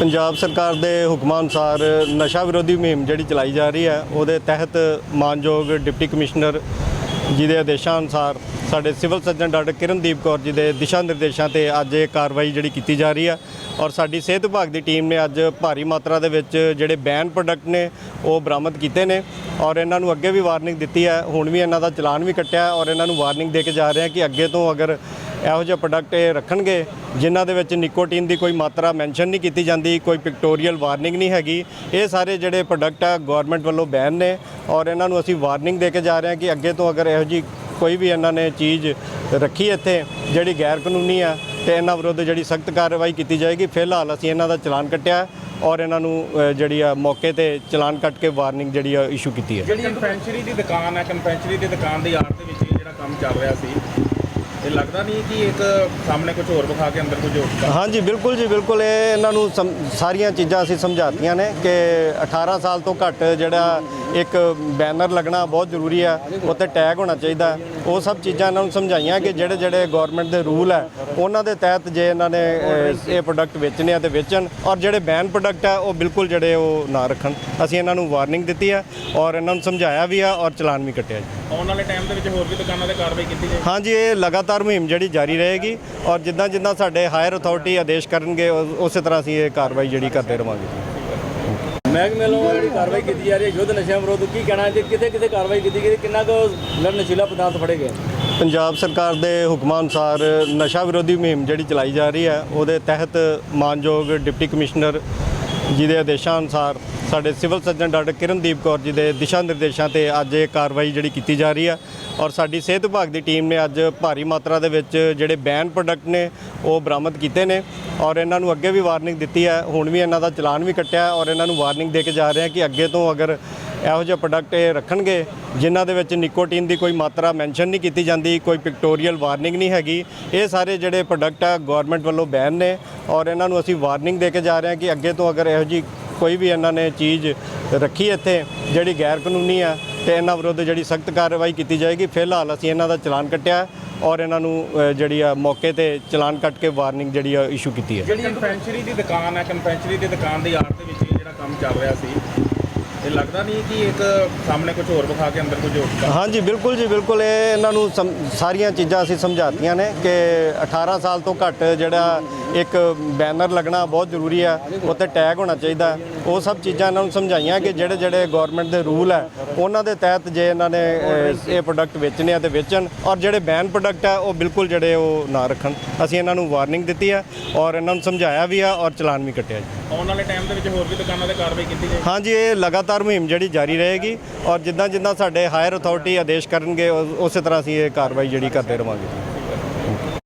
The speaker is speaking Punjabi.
ਪੰਜਾਬ ਸਰਕਾਰ ਦੇ ਹੁਕਮਾਂ ਅਨੁਸਾਰ ਨਸ਼ਾ ਵਿਰੋਧੀ ਮੁਹਿੰਮ ਜਿਹੜੀ ਚਲਾਈ ਜਾ ਰਹੀ ਹੈ, ਉਹਦੇ ਤਹਿਤ ਮਾਨਯੋਗ ਡਿਪਟੀ ਕਮਿਸ਼ਨਰ ਜੀ ਦੇ ਆਦੇਸ਼ਾਂ ਅਨੁਸਾਰ ਸਾਡੇ civil surgeon doctor Kirandeep Kaur ji ਦੇ ਦਿਸ਼ਾ ਨਿਰਦੇਸ਼ਾਂ ਤੇ ਅੱਜ ਇਹ ਕਾਰਵਾਈ ਜਿਹੜੀ ਕੀਤੀ ਜਾ ਰਹੀ ਹੈ ਔਰ ਸਾਡੀ ਸਿਹਤ ਵਿਭਾਗ ਦੀ ਟੀਮ ਨੇ ਅੱਜ ਭਾਰੀ ਮਾਤਰਾ ਦੇ ਵਿੱਚ ਜਿਹੜੇ ਬੈਨ ਪ੍ਰੋਡਕਟ ਨੇ, ਉਹ ਬਰਾਮਦ ਕੀਤੇ ਨੇ ਔਰ ਇਹਨਾਂ ਨੂੰ ਅੱਗੇ ਵੀ ਵਾਰਨਿੰਗ ਦਿੱਤੀ ਹੈ। ਹੁਣ ਵੀ ਇਹਨਾਂ ਦਾ ਚਲਾਨ ਵੀ ਕੱਟਿਆ ਔਰ ਇਹਨਾਂ ਨੂੰ ਵਾਰਨਿੰਗ ਦੇ ਕੇ ਜਾ ਰਹੇ ਹਾਂ ਕਿ ਅੱਗੇ ਤੋਂ ਅਗਰ ਇਹੋ ਜਿਹੇ ਪ੍ਰੋਡਕਟ ਇਹ ਰੱਖਣਗੇ, ਜਿਨ੍ਹਾਂ ਦੇ ਵਿੱਚ ਨਿਕੋਟੀਨ ਦੀ ਕੋਈ ਮਾਤਰਾ ਮੈਂਸ਼ਨ ਨਹੀਂ ਕੀਤੀ ਜਾਂਦੀ, ਕੋਈ ਪਿਕਟੋਰੀਅਲ ਵਾਰਨਿੰਗ ਨਹੀਂ ਹੈਗੀ। ਇਹ ਸਾਰੇ ਜਿਹੜੇ ਪ੍ਰੋਡਕਟ ਆ ਗਵਰਨਮੈਂਟ ਵੱਲੋਂ ਬੈਨ ਨੇ ਔਰ ਇਹਨਾਂ ਨੂੰ ਅਸੀਂ ਵਾਰਨਿੰਗ ਦੇ ਕੇ ਜਾ ਰਹੇ ਹਾਂ ਕਿ ਅੱਗੇ ਤੋਂ ਅਗਰ ਇਹੋ ਜਿਹੀ ਕੋਈ ਵੀ ਇਹਨਾਂ ਨੇ ਚੀਜ਼ ਰੱਖੀ ਇੱਥੇ, ਜਿਹੜੀ ਗੈਰ ਕਾਨੂੰਨੀ ਆ, ਤੇ ਇਹਨਾਂ ਵਿਰੁੱਧ ਜਿਹੜੀ ਸਖਤ ਕਾਰਵਾਈ ਕੀਤੀ ਜਾਏਗੀ, ਫਿਲਹਾਲ ਅਸੀਂ ਇਹਨਾਂ ਦਾ ਚਲਾਨ ਕੱਟਿਆ ਔਰ ਇਹਨਾਂ ਨੂੰ ਜਿਹੜੀ ਆ, ਮੌਕੇ ਤੇ ਚਲਾਨ ਕੱਟ ਕੇ ਵਾਰਨਿੰਗ ਜਿਹੜੀ ਆ ਇਸ਼ੂ ਕੀਤੀ ਹੈ। ਜਿਹੜੀ ਕਨਫੈਕਸ਼ਨਰੀ ਦੀ ਦੁਕਾਨ ਹੈ ਕਨਫੈਕਸ਼ਨਰੀ ਦੀ ਦੁਕਾਨ ਦੀ ਆੜ ਦੇ ਵਿੱਚ ਇਹ ਜਿਹੜਾ ਕੰਮ ਚੱਲ ਰਿਹਾ ਸੀ ਇਹ ਲੱਗਦਾ ਨਹੀਂ ਕਿ ਇੱਕ ਸਾਹਮਣੇ ਕੁਝ ਹੋਰ ਵਿਖਾ ਕੇ ਅੰਦਰ ਕੁਝ ਹੋਰ ਹਾਂਜੀ, ਬਿਲਕੁਲ ਜੀ, ਬਿਲਕੁਲ। ਇਹ ਇਹਨਾਂ ਨੂੰ ਸਮ- ਸਾਰੀਆਂ ਚੀਜ਼ਾਂ ਅਸੀਂ ਸਮਝਾਤੀਆਂ ਨੇ ਕਿ 18 ਸਾਲ ਤੋਂ ਘੱਟ ਜਿਹੜਾ ਇੱਕ ਬੈਨਰ ਲੱਗਣਾ ਬਹੁਤ ਜ਼ਰੂਰੀ ਆ ਉੱਤੇ ਟੈਗ ਹੋਣਾ ਚਾਹੀਦਾ। ਉਹ ਸਭ ਚੀਜ਼ਾਂ ਇਹਨਾਂ ਨੂੰ ਸਮਝਾਈਆਂ ਕਿ ਜਿਹੜੇ ਜਿਹੜੇ ਗਵਰਨਮੈਂਟ ਦੇ ਰੂਲ ਹੈ ਉਹਨਾਂ ਦੇ ਤਹਿਤ ਜੇ ਇਹਨਾਂ ਨੇ ਇਹ ਪ੍ਰੋਡਕਟ ਵੇਚਣੇ ਆ ਤੇ ਵੇਚਣ ਔਰ ਜਿਹੜੇ ਬੈਨ ਪ੍ਰੋਡਕਟ ਆ ਉਹ ਬਿਲਕੁਲ ਜਿਹੜੇ ਉਹ ਨਾ ਰੱਖਣ। ਅਸੀਂ ਇਹਨਾਂ ਨੂੰ ਵਾਰਨਿੰਗ ਦਿੱਤੀ ਆ ਔਰ ਇਹਨਾਂ ਨੂੰ ਸਮਝਾਇਆ ਵੀ ਆ ਔਰ ਚਲਾਨ ਵੀ ਕੱਟਿਆ ਜੀ। ਆਉਣ ਵਾਲੇ ਟਾਈਮ ਦੇ ਵਿੱਚ ਹੋਰ ਵੀ ਦੁਕਾਨਾਂ ਤੇ ਕਾਰਵਾਈ ਕੀਤੀ ਜਾਏ ਹਾਂਜੀ ਇਹ ਲਗਾਤਾਰ ਮੁਹਿੰਮ ਜਿਹੜੀ ਜਾਰੀ ਰਹੇਗੀ ਔਰ ਜਿੱਦਾਂ ਜਿੱਦਾਂ ਸਾਡੇ ਹਾਇਰ ਅਥਾਰਟੀ ਆਦੇਸ਼ ਕਰਨਗੇ ਉਸੇ ਤਰ੍ਹਾਂ ਅਸੀਂ ਇਹ ਕਾਰਵਾਈ ਜਿਹੜੀ ਕਰਦੇ ਰਵਾਂਗੇ। ਮਹਿਕਮੇ ਵੱਲੋਂ ਜਿਹੜੀ ਕਾਰਵਾਈ ਕੀਤੀ ਜਾ ਰਹੀ ਹੈ ਯੁੱਧ ਨਸ਼ਿਆਂ ਵਿਰੁੱਧ, ਕੀ ਕਹਿਣਾ ਹੈ? ਜੀ ਕਿਤੇ ਕਿਤੇ ਕਾਰਵਾਈ ਕੀਤੀ ਗਈ? ਕਿੰਨਾ ਕੁ ਲੜ ਨਸ਼ੀਲਾ ਪਦਾਰਥ ਫੜੇ ਗਏ? ਪੰਜਾਬ ਸਰਕਾਰ ਦੇ ਹੁਕਮਾਂ ਅਨੁਸਾਰ ਨਸ਼ਾ ਵਿਰੋਧੀ ਮੁਹਿੰਮ ਜਿਹੜੀ ਚਲਾਈ ਜਾ ਰਹੀ ਹੈ, ਉਹਦੇ ਤਹਿਤ ਮਾਨਯੋਗ ਡਿਪਟੀ ਕਮਿਸ਼ਨਰ ਜੀ ਦੇ ਆਦੇਸ਼ਾਂ ਅਨੁਸਾਰ ਸਾਡੇ civil surgeon doctor Kirandeep Kaur ji ਦੇ ਦਿਸ਼ਾ ਨਿਰਦੇਸ਼ਾਂ ਤੇ ਅੱਜ ਇਹ ਕਾਰਵਾਈ ਜਿਹੜੀ ਕੀਤੀ ਜਾ ਰਹੀ ਹੈ ਔਰ ਸਾਡੀ ਸਿਹਤ ਵਿਭਾਗ ਦੀ ਟੀਮ ਨੇ ਅੱਜ ਭਾਰੀ ਮਾਤਰਾ ਦੇ ਵਿੱਚ ਜਿਹੜੇ ਬੈਨ ਪ੍ਰੋਡਕਟ ਨੇ, ਉਹ ਬਰਾਮਦ ਕੀਤੇ ਨੇ। ਔਰ ਇਹਨਾਂ ਨੂੰ ਅੱਗੇ ਵੀ ਵਾਰਨਿੰਗ ਦਿੱਤੀ ਹੈ ਹੁਣ ਵੀ ਇਹਨਾਂ ਦਾ ਚਲਾਨ ਵੀ ਕੱਟਿਆ ਔਰ ਇਹਨਾਂ ਨੂੰ ਵਾਰਨਿੰਗ ਦੇ ਕੇ ਜਾ ਰਹੇ ਹਾਂ ਕਿ ਅੱਗੇ ਤੋਂ ਅਗਰ ਇਹੋ ਜਿਹੇ ਪ੍ਰੋਡਕਟ ਇਹ ਰੱਖਣਗੇ, ਜਿਨ੍ਹਾਂ ਦੇ ਵਿੱਚ ਨਿਕੋਟੀਨ ਦੀ ਕੋਈ ਮਾਤਰਾ ਮੈਂਸ਼ਨ ਨਹੀਂ ਕੀਤੀ ਜਾਂਦੀ, ਕੋਈ ਪਿਕਟੋਰੀਅਲ ਵਾਰਨਿੰਗ ਨਹੀਂ ਹੈਗੀ। ਇਹ ਸਾਰੇ ਜਿਹੜੇ ਪ੍ਰੋਡਕਟ ਆ, ਗਵਰਨਮੈਂਟ ਵੱਲੋਂ ਬੈਨ ਨੇ ਔਰ ਇਹਨਾਂ ਨੂੰ ਅਸੀਂ ਵਾਰਨਿੰਗ ਦੇ ਕੇ ਜਾ ਰਹੇ ਹਾਂ ਕਿ ਅੱਗੇ ਤੋਂ ਅਗਰ ਇਹੋ ਜਿਹੀ ਕੋਈ ਵੀ ਇਹਨਾਂ ਨੇ ਚੀਜ਼ ਰੱਖੀ ਇੱਥੇ ਜਿਹੜੀ ਗੈਰ ਕਾਨੂੰਨੀ ਆ ਤੇ ਇਹਨਾਂ ਵਿਰੁੱਧ ਜਿਹੜੀ ਸਖਤ ਕਾਰਵਾਈ ਕੀਤੀ ਜਾਏਗੀ। ਫਿਲਹਾਲ ਅਸੀਂ ਇਹਨਾਂ ਦਾ ਚਲਾਨ ਕੱਟਿਆ ਔਰ ਇਹਨਾਂ ਨੂੰ ਜਿਹੜੀ ਆ ਮੌਕੇ ਤੇ ਚਲਾਨ ਕੱਟ ਕੇ ਵਾਰਨਿੰਗ ਜਿਹੜੀ ਆ ਇਸ਼ੂ ਕੀਤੀ ਹੈ। ਜਿਹੜੀ ਕਨਫੈਕਸ਼ਨਰੀ ਦੀ ਦੁਕਾਨ ਹੈ ਕਨਫੈਕਸ਼ਨਰੀ ਦੀ ਦੁਕਾਨ ਦੀ ਆੜ ਦੇ ਵਿੱਚ ਇਹ ਜਿਹੜਾ ਕੰਮ ਚੱਲ ਰਿਹਾ ਸੀ ਇਹ ਲੱਗਦਾ ਨਹੀਂ ਕਿ ਇੱਕ ਸਾਹਮਣੇ ਕੁਝ ਹੋਰ ਵਿਖਾ ਕੇ ਅੰਦਰ ਕੁਝ ਹੋਰ ਹਾਂਜੀ ਬਿਲਕੁਲ ਜੀ ਬਿਲਕੁਲ। ਇਹ ਇਹਨਾਂ ਨੂੰ ਸਾਰੀਆਂ ਚੀਜ਼ਾਂ ਅਸੀਂ ਸਮਝਾਤੀਆਂ ਨੇ ਕਿ 18 ਸਾਲ ਤੋਂ ਘੱਟ ਜਿਹੜਾ ਇੱਕ ਬੈਨਰ ਲੱਗਣਾ ਬਹੁਤ ਜ਼ਰੂਰੀ ਆ ਉੱਤੇ ਟੈਗ ਹੋਣਾ ਚਾਹੀਦਾ। ਉਹ ਸਭ ਚੀਜ਼ਾਂ ਇਹਨਾਂ ਨੂੰ ਸਮਝਾਈਆਂ ਕਿ ਜਿਹੜੇ ਜਿਹੜੇ ਗਵਰਨਮੈਂਟ ਦੇ ਰੂਲ ਹੈ ਉਹਨਾਂ ਦੇ ਤਹਿਤ ਜੇ ਇਹਨਾਂ ਨੇ ਇਹ ਪ੍ਰੋਡਕਟ ਵੇਚਣੇ ਆ ਤੇ ਵੇਚਣ ਔਰ ਜਿਹੜੇ ਬੈਨ ਪ੍ਰੋਡਕਟ ਆ ਉਹ ਬਿਲਕੁਲ ਜਿਹੜੇ ਉਹ ਨਾ ਰੱਖਣ। ਅਸੀਂ ਇਹਨਾਂ ਨੂੰ ਵਾਰਨਿੰਗ ਦਿੱਤੀ ਆ ਔਰ ਇਹਨਾਂ ਨੂੰ ਸਮਝਾਇਆ ਵੀ ਆ ਔਰ ਚਲਾਨ ਵੀ ਕੱਟਿਆ ਜੀ। ਆਉਣ ਵਾਲੇ ਟਾਈਮ ਦੇ ਵਿੱਚ ਹੋਰ ਵੀ ਦੁਕਾਨਾਂ ਤੇ ਕਾਰਵਾਈ ਕੀਤੀ ਜਾਏ ਹਾਂਜੀ ਇਹ ਲਗਾਤਾਰ ਮੁਹਿੰਮ ਜਿਹੜੀ ਜਾਰੀ ਰਹੇਗੀ ਔਰ ਜਿੱਦਾਂ ਜਿੱਦਾਂ ਸਾਡੇ ਹਾਇਰ ਅਥਾਰਟੀ ਆਦੇਸ਼ ਕਰਨਗੇ ਉਸ- ਉਸੇ ਤਰ੍ਹਾਂ ਅਸੀਂ ਇਹ ਕਾਰਵਾਈ ਜਿਹੜੀ ਕਰਦੇ ਰਵਾਂਗੇ।